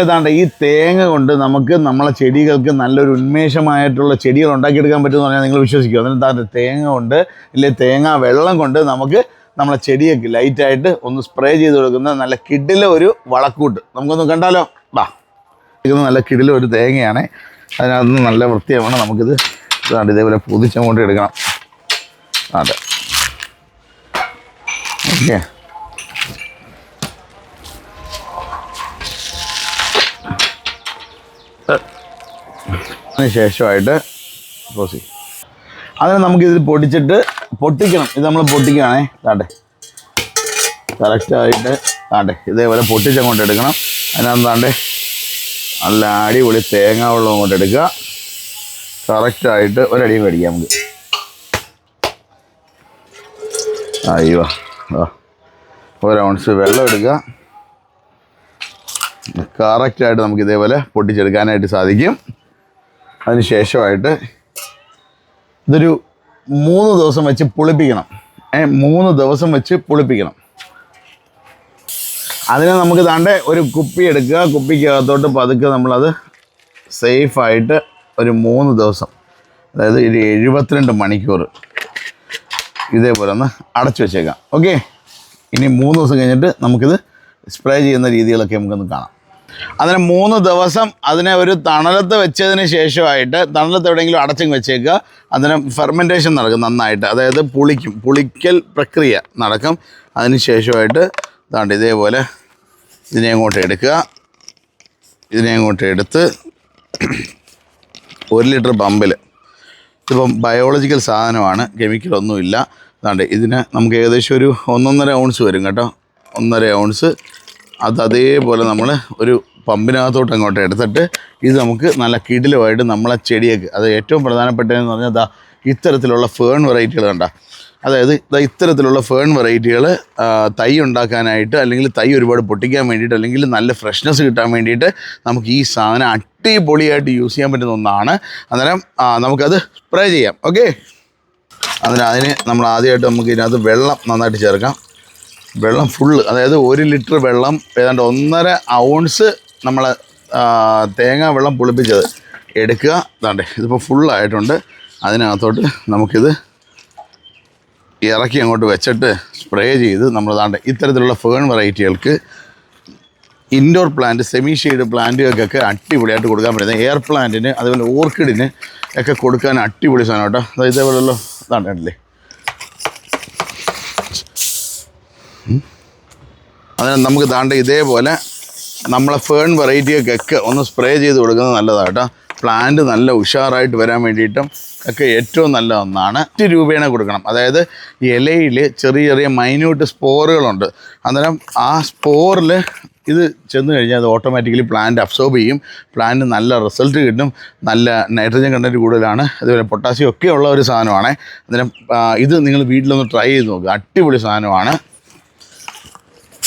ഏതാണ്ട് ഈ തേങ്ങ കൊണ്ട് നമുക്ക് നമ്മളെ ചെടികൾക്ക് നല്ലൊരു ഉന്മേഷമായിട്ടുള്ള ചെടികൾ ഉണ്ടാക്കിയെടുക്കാൻ പറ്റുമെന്ന് പറഞ്ഞാൽ നിങ്ങൾ വിശ്വസിക്കും. അതിന് തേങ്ങ കൊണ്ട് ഇല്ലെ തേങ്ങ വെള്ളം കൊണ്ട് നമുക്ക് നമ്മളെ ചെടിയൊക്കെ ലൈറ്റായിട്ട് ഒന്ന് സ്പ്രേ ചെയ്ത് കൊടുക്കുന്ന നല്ല കിഡിലെ ഒരു വളക്കൂട്ട്. നമുക്കൊന്ന് കണ്ടാലോ? വാ ഇത് നല്ല കിഡിലെ ഒരു തേങ്ങയാണ്. അതിനകത്ത് നല്ല വൃത്തിയാവണം. നമുക്കിത് ഇതാണ്ട് ഇതേപോലെ പൊതിച്ചങ്ങോട്ട് എടുക്കണം. അതെ ഓക്കെ. അതിന് ശേഷമായിട്ട് ക്ലോസ് ചെയ്യും. അതിന് നമുക്കിതിൽ പൊടിച്ചിട്ട് പൊട്ടിക്കണം. ഇത് നമ്മൾ പൊട്ടിക്കുകയാണേ. താണ്ടെ. കറക്റ്റായിട്ട് താണ്ടെ. ഇതേപോലെ പൊട്ടിച്ചങ്ങോട്ട് എടുക്കണം. അതിനകത്ത് താണ്ടെ നല്ല അടിപൊളി തേങ്ങ വെള്ളം അങ്ങോട്ട് എടുക്കുക. കറക്റ്റായിട്ട് ഒരടി മേടിക്കാം നമുക്ക്. അയ്യോ ആ. ഒരു ഔൺസ് വെള്ളം എടുക്കുക. കറക്റ്റായിട്ട് നമുക്ക് ഇതേപോലെ പൊട്ടിച്ചെടുക്കാനായിട്ട് സാധിക്കും. അതിന് ശേഷമായിട്ട് ഇതൊരു മൂന്ന് ദിവസം വെച്ച് പുളിപ്പിക്കണം. ഏ മൂന്ന് ദിവസം വെച്ച് പുളിപ്പിക്കണം. അതിനെ നമുക്ക് താണ്ടെ ഒരു കുപ്പി എടുക്കുക. കുപ്പിക്കകത്തോട്ട് പതുക്കെ നമ്മളത് സേഫായിട്ട് ഒരു മൂന്ന് ദിവസം അതായത് ഒരു എഴുപത്തിരണ്ട് മണിക്കൂർ ഇതേപോലെ ഒന്ന് അടച്ചു വെച്ചേക്കാം. ഓക്കെ? ഇനി മൂന്ന് ദിവസം കഴിഞ്ഞിട്ട് നമുക്കിത് സ്പ്രേ ചെയ്യുന്ന രീതികളൊക്കെ നമുക്കൊന്ന് കാണാം. അതിന് മൂന്ന് ദിവസം അതിനെ ഒരു തണലത്ത് വെച്ചതിന് ശേഷമായിട്ട് തണലത്ത് എവിടെയെങ്കിലും അടച്ചും വെച്ചേക്കുക. അതിന് ഫെർമെന്റേഷൻ നടക്കും നന്നായിട്ട്. അതായത് പുളിക്കും. പുളിക്കൽ പ്രക്രിയ നടക്കും. അതിന് ശേഷമായിട്ട് ഇതാണ്ട് ഇതേപോലെ ഇതിനെ അങ്ങോട്ട് എടുക്കുക. ഇതിനെ അങ്ങോട്ട് എടുത്ത് ഒരു ലിറ്റർ പമ്പിൽ ഇതിപ്പം ബയോളജിക്കൽ സാധനമാണ്. കെമിക്കലൊന്നുമില്ല അതാണ്ട് ഇതിന് നമുക്ക് ഏകദേശം ഒരു ഒന്നൊന്നര ഔൺസ് വരും കേട്ടോ. ഒന്നര ഔൺസ് അത് അതേപോലെ നമ്മൾ ഒരു പമ്പിനകത്തോട്ട് അങ്ങോട്ട് എടുത്തിട്ട് ഇത് നമുക്ക് നല്ല കിടിലുമായിട്ട് നമ്മളെ ചെടിയൊക്കെ അത് ഏറ്റവും പ്രധാനപ്പെട്ടതെന്ന് പറഞ്ഞാൽ ദാ ഇത്തരത്തിലുള്ള ഫേൺ വെറൈറ്റികൾ കണ്ട. അതായത് ഇത്തരത്തിലുള്ള ഫേൺ വെറൈറ്റികൾ തൈ ഉണ്ടാക്കാനായിട്ട് അല്ലെങ്കിൽ തൈ ഒരുപാട് പൊട്ടിക്കാൻ വേണ്ടിയിട്ട് അല്ലെങ്കിൽ നല്ല ഫ്രഷ്നെസ് കിട്ടാൻ വേണ്ടിയിട്ട് നമുക്ക് ഈ സാധനം അടിപൊളിയായിട്ട് യൂസ് ചെയ്യാൻ പറ്റുന്ന ഒന്നാണ്. അന്നേരം നമുക്കത് സ്പ്രേ ചെയ്യാം. ഓക്കെ അതിന് അതിന് നമ്മൾ ആദ്യമായിട്ട് നമുക്ക് ഇതിനകത്ത് വെള്ളം നന്നായിട്ട് ചേർക്കാം. വെള്ളം ഫുള്ള് അതായത് ഒരു ലിറ്റർ വെള്ളം ഏതാണ്ട് ഒന്നര ഔൺസ് നമ്മൾ തേങ്ങ വെള്ളം പുളിപ്പിച്ചത് എടുക്കുക. ഇതാണ്ടേ ഇതിപ്പോൾ ഫുള്ളായിട്ടുണ്ട് അതിനകത്തോട്ട് നമുക്കിത് ഇറക്കി അങ്ങോട്ട് വെച്ചിട്ട് സ്പ്രേ ചെയ്ത് നമ്മൾ അതാണ്ട് ഇത്തരത്തിലുള്ള ഫേൺ വെറൈറ്റികൾക്ക് ഇൻഡോർ പ്ലാന്റ് സെമി ഷെയ്ഡ് പ്ലാന്റുകൾക്കൊക്കെ അടിപൊളിയായിട്ട് കൊടുക്കാൻ പറ്റുന്നത് എയർ പ്ലാന്റിന് അതുപോലെ ഓർക്കിഡിന് ഒക്കെ കൊടുക്കാൻ അടിപൊളി സാധനം കേട്ടോ. അതായത് ഇതേപോലെയുള്ള ഇതാണ് അതിന് നമുക്ക് താണ്ട ഇതേപോലെ നമ്മളെ ഫേൺ വെറൈറ്റിയൊക്കെ ഒന്ന് സ്പ്രേ ചെയ്ത് കൊടുക്കുന്നത് നല്ലതാട്ടോ പ്ലാന്റ് നല്ല ഉഷാറായിട്ട് വരാൻ വേണ്ടിയിട്ടും ഒക്കെ ഏറ്റവും നല്ല ഒന്നാണ് ഒറ്റ രൂപേണ കൊടുക്കണം. അതായത് ഇലയിൽ ചെറിയ ചെറിയ മൈന്യൂട്ട് സ്പോറുകളുണ്ട് അന്നേരം ആ സ്പോറിൽ ഇത് ചെന്ന് കഴിഞ്ഞാൽ അത് ഓട്ടോമാറ്റിക്കലി പ്ലാന്റ് അബ്സോർബ് ചെയ്യും. പ്ലാന്റ് നല്ല റിസൾട്ട് കിട്ടും. നല്ല നൈട്രജൻ കണ്ടന്റ് കൂടുതലാണ്. അതുപോലെ പൊട്ടാസ്യം ഒക്കെ ഉള്ള ഒരു സാധനമാണ്. അന്നേരം ഇത് നിങ്ങൾ വീട്ടിലൊന്ന് ട്രൈ ചെയ്ത് നോക്കുക അടിപൊളി സാധനമാണ്.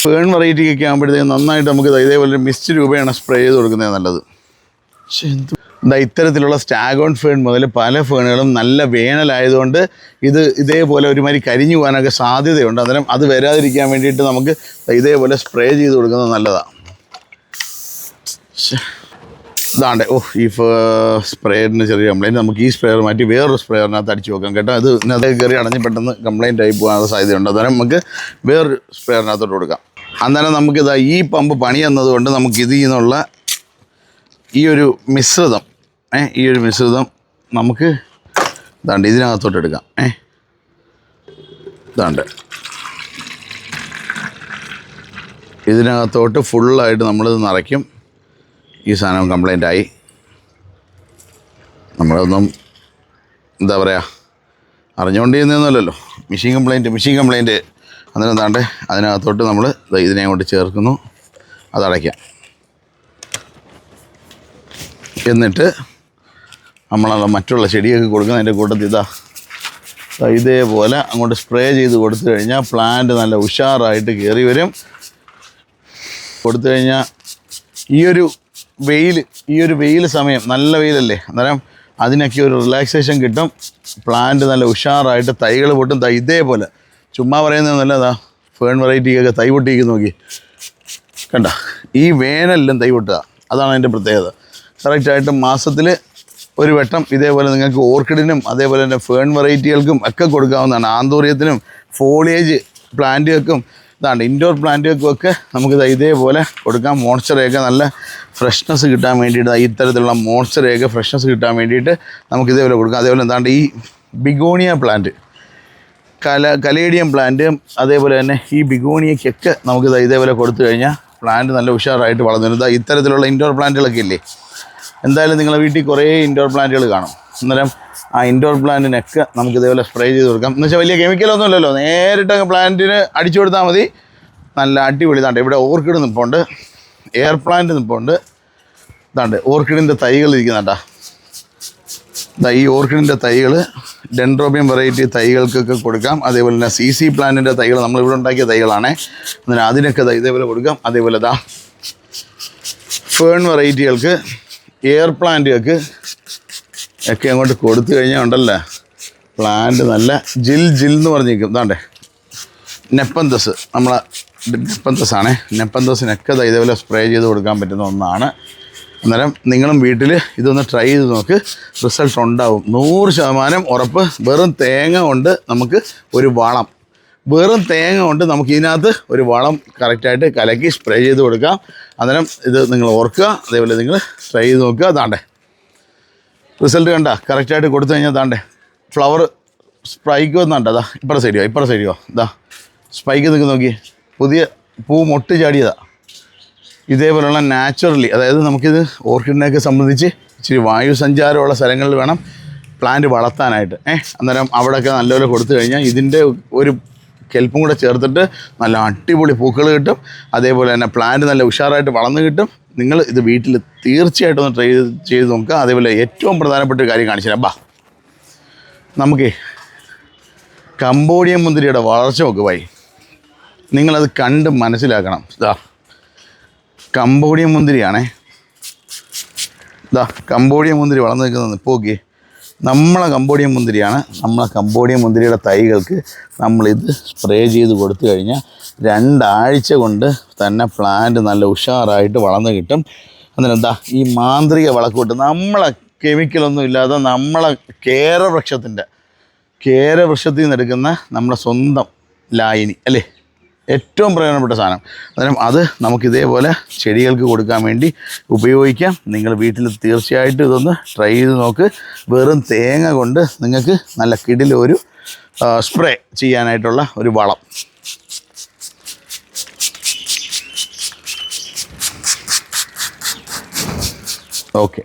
ഫേൺ വെറൈറ്റിക്കൊക്കെ ആകുമ്പോഴത്തേക്കും നന്നായിട്ട് നമുക്ക് ഇതേപോലെ മിസ്റ്റ് രൂപയാണ് സ്പ്രേ ചെയ്ത് കൊടുക്കുന്നത് നല്ലത്. എന്താ ഇത്തരത്തിലുള്ള സ്റ്റാഗോൺ ഫേൺ മുതൽ പല ഫേണുകളും നല്ല വേനലായതുകൊണ്ട് ഇത് ഇതേപോലെ ഒരുമാതിരി കരിഞ്ഞു പോകാനൊക്കെ സാധ്യതയുണ്ട്. അന്നേരം അത് വരാതിരിക്കാൻ വേണ്ടിയിട്ട് നമുക്ക് ഇതേപോലെ സ്പ്രേ ചെയ്ത് കൊടുക്കുന്നത് നല്ലതാണ് ഇതാണ്ടേ. ഓ ഈ സ്പ്രേറിന് ചെറിയ കംപ്ലൈന്റ് നമുക്ക് ഈ സ്പ്രേയർ മാറ്റി വേറൊരു സ്പ്രേയറിനകത്ത് അടിച്ച് വെക്കാം കേട്ടോ. അത് ഇതിനകത്ത് കയറി അടഞ്ഞ് പെട്ടെന്ന് കംപ്ലൈന്റ് ആയി പോകാനുള്ള സാധ്യതയുണ്ട്. അന്നേരം നമുക്ക് വേറൊരു സ്പ്രേയറിനകത്തോട്ട് കൊടുക്കാം. അന്നേരം നമുക്കിതാ ഈ പമ്പ് പണി എന്നതുകൊണ്ട് നമുക്ക് ഇതിൽ നിന്നുള്ള ഈ ഒരു മിശ്രിതം ഏ ഈ ഒരു മിശ്രിതം നമുക്ക് ഇതാണ്ട് ഇതിനകത്തോട്ട് എടുക്കാം ഏ. ഇതാണ്ട്. ഇതിനകത്തോട്ട് ഫുള്ളായിട്ട് നമ്മളിത് നിറയ്ക്കും. ഈ സാധനം കംപ്ലൈന്റ് ആയി. നമ്മളൊന്നും എന്താ പറയുക അറിഞ്ഞുകൊണ്ട് ചെയ്യുന്നൊന്നുമല്ലല്ലോ മെഷീൻ കംപ്ലൈന്റ് മെഷീൻ കംപ്ലൈന്റ് അന്നേരം എന്താണ്ട് അതിനകത്തോട്ട് നമ്മൾ ഇതിനെ കൊണ്ട് ചേർക്കുന്നു. അതടയ്ക്കാം. എന്നിട്ട് നമ്മൾ മറ്റുള്ള ചെടിയൊക്കെ കൊടുക്കുന്നതിന്റെ കൂട്ടത്തിൽ ഇതാ ഇതേപോലെ അങ്ങോട്ട് സ്പ്രേ ചെയ്ത് കൊടുത്തു കഴിഞ്ഞാൽ പ്ലാന്റ് നല്ല ഉഷാറായിട്ട് കയറി വരും. കൊടുത്തു കഴിഞ്ഞാൽ ഈ ഒരു വെയിൽ ഈ ഒരു വെയിൽ സമയം നല്ല വെയിലല്ലേ? അന്നേരം അതിനൊക്കെ ഒരു റിലാക്സേഷൻ കിട്ടും. പ്ലാന്റ് നല്ല ഉഷാറായിട്ട് തൈകൾ പൊട്ടും. ഇതേപോലെ ചുമ്മാ പറയുന്നത് നല്ലതാ. ഫേൺ വെറൈറ്റിക്കൊക്കെ തൈ പൊട്ടിക്ക് നോക്കി. കണ്ട ഈ വേനലിലും തൈ പൊട്ടുക. അതാണ് അതിന്റെ പ്രത്യേകത. കറക്റ്റായിട്ട് മാസത്തിൽ ഒരു വട്ടം ഇതേപോലെ നിങ്ങൾക്ക് ഓർക്കിഡിനും അതേപോലെ തന്നെ ഫേൺ വെറൈറ്റികൾക്കും ഒക്കെ കൊടുക്കാവുന്നതാണ്. ആന്തൂര്യത്തിനും ഫോളിയേജ് പ്ലാന്റുകൾക്കും ഇതാണ് ഇൻഡോർ പ്ലാന്റുകൾക്കും ഒക്കെ നമുക്ക് ഇതേപോലെ കൊടുക്കാം. മോൺസ്റ്ററയൊക്കെ നല്ല ഫ്രഷ്നസ് കിട്ടാൻ വേണ്ടിയിട്ട് ഇത്തരത്തിലുള്ള മോൺസ്റ്ററയൊക്കെ ഫ്രഷ്നസ് കിട്ടാൻ വേണ്ടിയിട്ട് നമുക്ക് ഇതേപോലെ കൊടുക്കാം. അതേപോലെ എന്താണ്ട് ഈ ബിഗോണിയ പ്ലാന്റ് കല കലേഡിയം പ്ലാന്റ് അതേപോലെ തന്നെ ഈ ബിഗോണിയയ്ക്കൊക്കെ നമുക്ക് ഇതേപോലെ കൊടുത്തു കഴിഞ്ഞാൽ പ്ലാന്റ് നല്ല ഉഷാറായിട്ട് വളർന്നു വരും. ഇത്തരത്തിലുള്ള ഇൻഡോർ പ്ലാന്റുകളൊക്കെ ഇല്ലേ? എന്തായാലും നിങ്ങളുടെ വീട്ടിൽ കുറേ ഇൻഡോർ പ്ലാന്റുകൾ കാണും. അന്നേരം ആ ഇൻഡോർ പ്ലാന്റിനൊക്കെ നമുക്ക് ഇതേപോലെ സ്പ്രേ ചെയ്ത് കൊടുക്കാം. എന്ന് വെച്ചാൽ വലിയ കെമിക്കലൊന്നും ഇല്ലല്ലോ. നേരിട്ട് പ്ലാന്റിന് അടിച്ചു കൊടുത്താൽ മതി. നല്ല അടിപൊളി ഇതാണ്ട്. ഇവിടെ ഓർക്കിഡ് നിൽപ്പുണ്ട് എയർ പ്ലാന്റ് നിൽപ്പുണ്ട് ഇതാണ്ട്. ഓർക്കിഡിന്റെ തൈകൾ ഇരിക്കുന്നുണ്ടാ. ഈ ഓർക്കിഡിന്റെ തൈകൾ ഡെൻഡ്രോബിയം വെറൈറ്റി തൈകൾക്കൊക്കെ കൊടുക്കാം. അതേപോലെ തന്നെ സി സി പ്ലാന്റിന്റെ തൈകൾ നമ്മളിവിടെ ഉണ്ടാക്കിയ തൈകളാണ്. എന്നാൽ അതിനൊക്കെ ഇതേപോലെ കൊടുക്കാം. അതേപോലെ ദാ ഫേൺ വെറൈറ്റികൾക്ക് എയർ പ്ലാന്റുകൾക്ക് ഒക്കെ അങ്ങോട്ട് കൊടുത്തു കഴിഞ്ഞാൽ ഉണ്ടല്ലേ? പ്ലാന്റ് നല്ല ജിൽ ജിൽ എന്ന് പറഞ്ഞിരിക്കും. ഇതാണ്ടേ. നെപ്പന്തസ് നമ്മളെ നെപ്പന്തസ് ആണ്. നെപ്പന്തസിനൊക്കെ ഇതേപോലെ സ്പ്രേ ചെയ്ത് കൊടുക്കാൻ പറ്റുന്ന ഒന്നാണ്. അന്നേരം നിങ്ങളും വീട്ടിൽ ഇതൊന്ന് ട്രൈ ചെയ്ത് നോക്ക്. റിസൾട്ട് ഉണ്ടാവും. നൂറ് ശതമാനം ഉറപ്പ്. വെറും തേങ്ങ കൊണ്ട് നമുക്ക് ഒരു വളം. വെറും തേങ്ങ കൊണ്ട് നമുക്ക് ഇതിനകത്ത് ഒരു വളം കറക്റ്റായിട്ട് കലക്കി സ്പ്രേ ചെയ്ത് കൊടുക്കാം. അന്നേരം ഇത് നിങ്ങൾ ഓർക്കുക. അതേപോലെ നിങ്ങൾ ട്രൈ ചെയ്ത് നോക്കുക. അതാണ്ടേ. റിസൾട്ട് കണ്ട. കറക്റ്റായിട്ട് കൊടുത്തു കഴിഞ്ഞാൽ താണ്ടേ ഫ്ലവർ സ്പൈക്ക് വന്നാണ്ട്. അതാ ഇപ്പുറ സൈഡിയോ ഇപ്പുറ സൈഡിയോ ഇതാ സ്പൈക്ക് നിൽക്കുന്ന നോക്കി പുതിയ പൂ മൊട്ട് ചാടിയതാ. ഇതേപോലുള്ള നാച്ചുറലി അതായത് നമുക്കിത് ഓർക്കിഡിനെയൊക്കെ സംബന്ധിച്ച് ഇച്ചിരി വായു സഞ്ചാരമുള്ള സ്ഥലങ്ങളിൽ വേണം പ്ലാന്റ് വളർത്താനായിട്ട്. ഏഹ് അന്നേരം അവിടെയൊക്കെ നല്ലപോലെ കൊടുത്തു കഴിഞ്ഞാൽ ഇതിന്റെ ഒരു കെൽപ്പും കൂടെ ചേർത്തിട്ട് നല്ല അടിപൊളി പൂക്കൾ കിട്ടും. അതേപോലെ തന്നെ പ്ലാന്റ് നല്ല ഉഷാറായിട്ട് വളർന്നു കിട്ടും. നിങ്ങൾ ഇത് വീട്ടിൽ തീർച്ചയായിട്ടും ഒന്ന് ട്രൈ ചെയ്ത് ചെയ്ത് നോക്കുക. അതേപോലെ ഏറ്റവും പ്രധാനപ്പെട്ട ഒരു കാര്യം കാണിച്ചു തരാം. ബാ നമുക്കേ കംബോഡിയൻ മുന്തിരിയുടെ വളർച്ച നോക്കുവായി നിങ്ങളത് കണ്ട് മനസ്സിലാക്കണം. ഇതാ കമ്പോഡിയൻ മുന്തിരിയാണേ. ഇതാ കമ്പോഡിയൻ മുന്തിരി വളർന്നു നിൽക്കുന്നത് ഇപ്പോൾ നമ്മളെ കമ്പോഡിയൻ മുന്തിരിയാണ്. നമ്മളെ കമ്പോഡിയൻ മുന്തിരിയുടെ തൈകൾക്ക് നമ്മളിത് സ്പ്രേ ചെയ്ത് കൊടുത്തു കഴിഞ്ഞാൽ രണ്ടാഴ്ച കൊണ്ട് തന്നെ പ്ലാന്റ് നല്ല ഉഷാറായിട്ട് വളർന്നു കിട്ടും. അന്നേരം എന്താ ഈ മാന്ത്രിക വളക്കൂട്ട് നമ്മളെ കെമിക്കലൊന്നും ഇല്ലാതെ നമ്മളെ കേരവൃക്ഷത്തിന്റെ കേരവൃക്ഷത്തിൽ നിന്ന് എടുക്കുന്ന നമ്മുടെ സ്വന്തം ലായിനി അല്ലേ? ഏറ്റവും പ്രയോജനപ്പെട്ട സാധനം. അന്നേരം അത് നമുക്ക് ഇതേപോലെ ചെടികൾക്ക് കൊടുക്കാൻ വേണ്ടി ഉപയോഗിക്കാം. നിങ്ങൾ വീട്ടിൽ തീർച്ചയായിട്ടും ഇതൊന്ന് ട്രൈ ചെയ്ത് നോക്ക്. വെറും തേങ്ങ കൊണ്ട് നിങ്ങൾക്ക് നല്ല കിടിലൊരു സ്പ്രേ ചെയ്യാനായിട്ടുള്ള ഒരു വളം. ഓക്കെ